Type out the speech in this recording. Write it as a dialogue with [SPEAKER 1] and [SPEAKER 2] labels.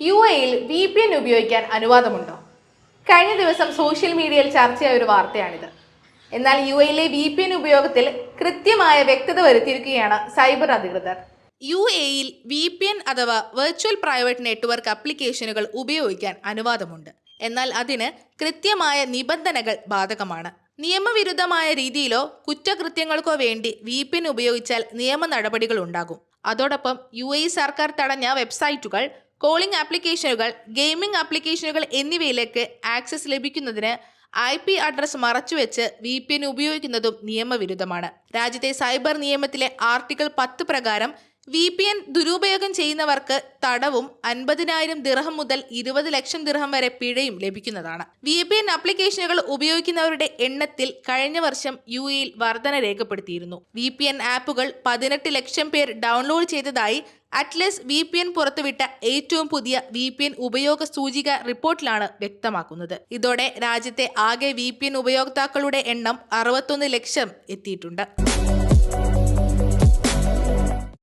[SPEAKER 1] U എയിൽ V P N ഉപയോഗിക്കാൻ അനുവാദമുണ്ടോ? കഴിഞ്ഞ ദിവസം സോഷ്യൽ മീഡിയയിൽ ചർച്ചയായ ഒരു വാർത്തയാണിത്. എന്നാൽ യു എയിലെ വി പി എൻ ഉപയോഗത്തിൽ കൃത്യമായ വ്യക്തത വരുത്തിയിരിക്കുകയാണ് സൈബർ അധികൃതർ. യു എയിൽ വി പി എൻ അഥവാ വെർച്വൽ പ്രൈവറ്റ് നെറ്റ്വർക്ക് ആപ്ലിക്കേഷനുകൾ ഉപയോഗിക്കാൻ അനുവാദമുണ്ട്. എന്നാൽ അതിന് കൃത്യമായ നിബന്ധനകൾ ബാധകമാണ്. നിയമവിരുദ്ധമായ രീതിയിലോ കുറ്റകൃത്യങ്ങൾക്കോ വേണ്ടി വി പി എൻ ഉപയോഗിച്ചാൽ നിയമ നടപടികൾ ഉണ്ടാകും. അതോടൊപ്പം യു എ സർക്കാർ തടഞ്ഞ വെബ്സൈറ്റുകൾ കോളിംഗ് ആപ്ലിക്കേഷനുകൾ ഗെയിമിംഗ് ആപ്ലിക്കേഷനുകൾ എന്നിവയിലേക്ക് ആക്സസ് ലഭിക്കുന്നതിന് ഐ പി അഡ്രസ് മറച്ചുവെച്ച് വി പി എൻ ഉപയോഗിക്കുന്നതും നിയമവിരുദ്ധമാണ്. രാജ്യത്തെ സൈബർ നിയമത്തിലെ ആർട്ടിക്കിൾ പത്ത് പ്രകാരം വി പി എൻ ദുരുപയോഗം ചെയ്യുന്നവർക്ക് തടവും അൻപതിനായിരം ദിർഹം മുതൽ ഇരുപത് ലക്ഷം ദിർഹം വരെ പിഴയും ലഭിക്കുന്നതാണ്. വി പി എൻ ആപ്ലിക്കേഷനുകൾ ഉപയോഗിക്കുന്നവരുടെ എണ്ണത്തിൽ കഴിഞ്ഞ വർഷം യു എയിൽ വർധന രേഖപ്പെടുത്തിയിരുന്നു. വി പി എൻ ആപ്പുകൾ പതിനെട്ട് ലക്ഷം പേർ ഡൗൺലോഡ് ചെയ്തതായി അറ്റ്ലസ് വി പി എൻ പുറത്തുവിട്ട ഏറ്റവും പുതിയ വി പി എൻ ഉപയോഗ സൂചിക റിപ്പോർട്ടിലാണ് വ്യക്തമാക്കുന്നത്. ഇതോടെ രാജ്യത്തെ ആകെ വി പി എൻ ഉപയോക്താക്കളുടെ എണ്ണം അറുപത്തൊന്ന് ലക്ഷം എത്തിയിട്ടുണ്ട്.